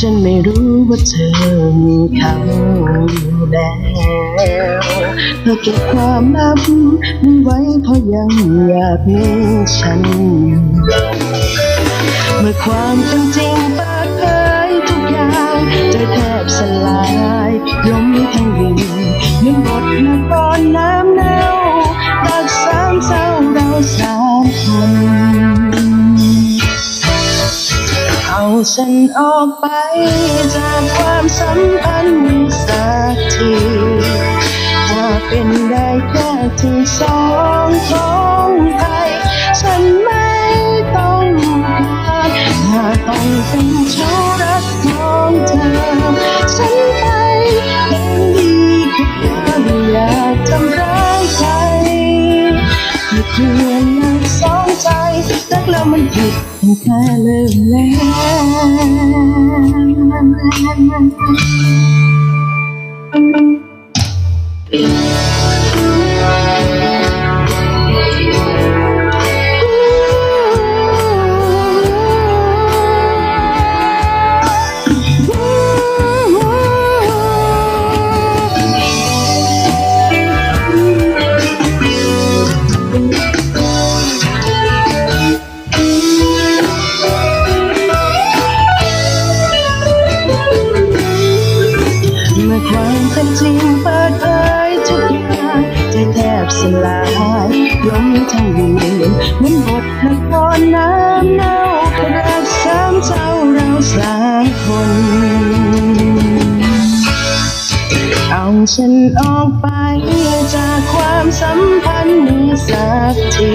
ฉันไม่รู้ว่าเธอมีเขาอยู่แล้วเธอเก็บความลับมันไว้เพราะยังอยากมีฉันอยู่เมื่อความเป็นจริงเปิดเผยทุกอย่างใจแทบสลายล้มทั้งยืนเหมือนบทละครน้ำเน่ารักสามเศร้าเราสามคน ฉันออกไป จากความสัมพันธ์สักทีถ้าเป็นได้แค่ที่สองของใครฉันไม่ต้องการถ้าต้องเป็นชู้รักของเธอ ฉันไปเองดีกว่าอยากทำร้ายใครที่เพียงนั มันผิดแค่เริ่มแล้ว เมื่อความเป็นจริงเปิดเผยทุกอย่างใจแทบสลายล้มทั้งยืนเหมือนบทละครน้ำเน่ารักสามเจ้าเราสามคนเอาฉันออกไปจากความสัมพันธ์นี้สักที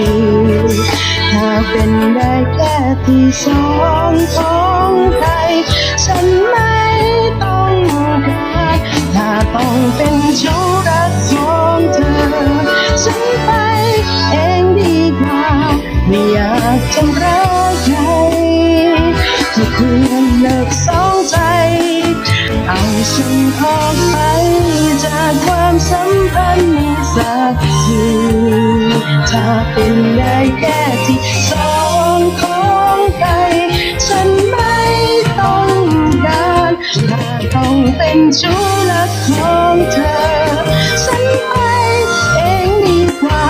ถ้าเป็นได้แค่ที่สองของใครฉันไม่ ต้องเป็นชู้รักของเธอ ฉันไปเองดีกว่า ไม่อยากทำร้ายใครที่เพื่อนเลิกสองใจ เอาฉันออกไปจากความสัมพันธ์นี้สักทีถ้าเป็นได้แค่ที่สองขอ เป็นชู้รักของเธอ ฉันไปเองดีกว่า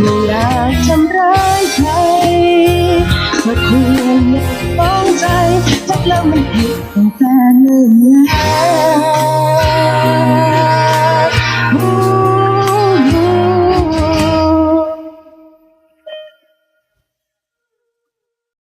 ไม่อยากทำร้ายใครเมื่อคืนยังต้องใจทักแล้วมันผิดตั้งแต่เริ่มแล้ว